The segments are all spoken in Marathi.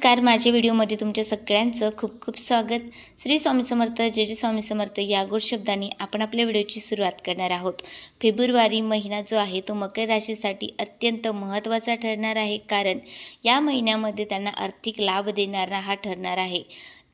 नमस्कार. माझ्या व्हिडिओमध्ये तुमच्या सगळ्यांचं खूप खूप स्वागत. श्री स्वामी समर्थ जय जय स्वामी समर्थ या गोड शब्दांनी आपण आपल्या व्हिडिओची सुरुवात करणार आहोत. फेब्रुवारी महिना जो आहे तो मकर राशीसाठी अत्यंत महत्त्वाचा ठरणार आहे. कारण या महिन्यामध्ये त्यांना आर्थिक लाभ देणारा हा ठरणार आहे.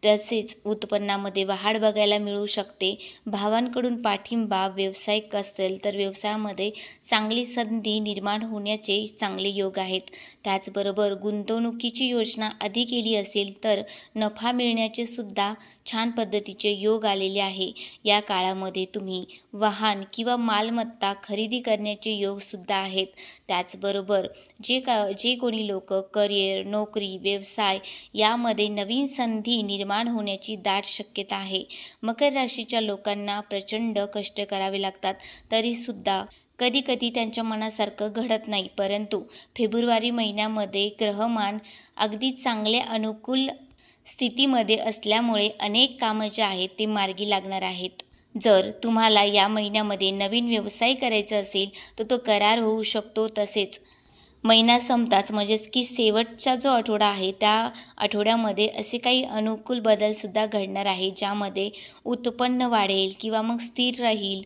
तसेच उत्पन्नामध्ये वाढ बघायला मिळू शकते. भावांकडून पाठिंबा व्यावसायिक असेल तर व्यवसायामध्ये चांगली संधी निर्माण होण्याचे चांगले योग आहेत. त्याचबरोबर गुंतवणुकीची योजना आधी केली असेल तर नफा मिळण्याचे सुद्धा छान पद्धतीचे योग आलेले आहे. या काळामध्ये तुम्ही वाहन किंवा मालमत्ता खरेदी करण्याचे योगसुद्धा आहेत. त्याचबरोबर जे का जे कोणी लोक करिअर नोकरी व्यवसाय यामध्ये नवीन संधी निर्माण निर्माण होण्याची दाट शक्यता आहे. मकर राशीच्या लोकांना प्रचंड कष्ट करावे लागतात. तरीसुद्धा कधी कधी त्यांच्या मनासारखं घडत नाही. परंतु फेब्रुवारी महिन्यामध्ये ग्रहमान अगदी चांगले अनुकूल स्थितीमध्ये असल्यामुळे अनेक कामं जे आहेत ते मार्गी लागणार आहेत. जर तुम्हाला या महिन्यामध्ये नवीन व्यवसाय करायचा असेल तर तो करार होऊ शकतो तसेच. महिना संपताच म्हणजेच की शेवटचा जो आठवडा आहे त्या आठवड्यामध्ये असे काही अनुकूल बदलसुद्धा घडणार आहे ज्यामध्ये उत्पन्न वाढेल किंवा मग स्थिर राहील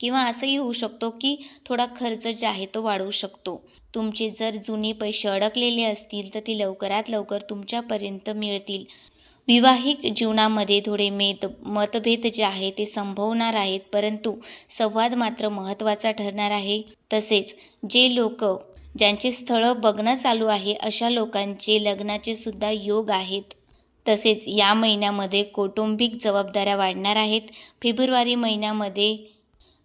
किंवा असंही होऊ शकतो की थोडा खर्च जे आहे तो वाढवू शकतो. तुमचे जर जुने पैसे अडकलेले असतील तर ते लवकरात लवकर तुमच्यापर्यंत मिळतील. विवाहिक जीवनामध्ये थोडे मेद मतभेद जे आहे ते संभवणार आहेत परंतु संवाद मात्र महत्त्वाचा ठरणार आहे. तसेच जे लोक ज्यांचे स्थळं बघणं चालू आहे अशा लोकांचे लग्नाचे सुद्धा योग आहेत. तसेच या महिन्यामध्ये कौटुंबिक जबाबदाऱ्या वाढणार आहेत. फेब्रुवारी महिन्यामध्ये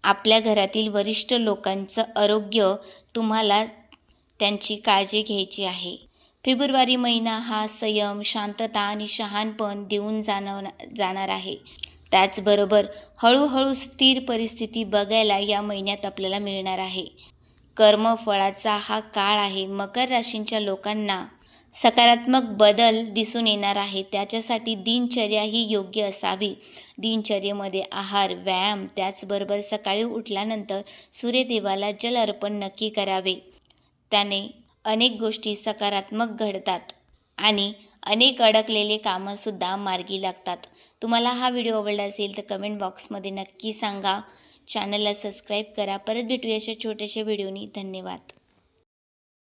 आपल्या घरातील वरिष्ठ लोकांचं आरोग्य तुम्हाला त्यांची काळजी घ्यायची आहे. फेब्रुवारी महिना हा संयम शांतता आणि शहाणपण देऊन जाणव जाणार आहे. त्याचबरोबर हळूहळू स्थिर परिस्थिती बघायला या महिन्यात आपल्याला मिळणार आहे. कर्मफळाचा हा काळ आहे. मकर राशींच्या लोकांना सकारात्मक बदल दिसून येणार आहे. त्याच्यासाठी दिनचर्या ही योग्य असावी. दिनचर्येमध्ये आहार व्यायाम त्याचबरोबर सकाळी उठल्यानंतर सूर्यदेवाला जल अर्पण नक्की करावे. त्याने अनेक गोष्टी सकारात्मक घडतात आणि अनेक अडकलेले कामंसुद्धा मार्गी लागतात. तुम्हाला हा व्हिडिओ आवडला असेल तर कमेंट बॉक्समध्ये नक्की सांगा. चॅनलला सबस्क्राईब करा. परत भेटूया अशा छोट्याशा व्हिडिओनी. धन्यवाद.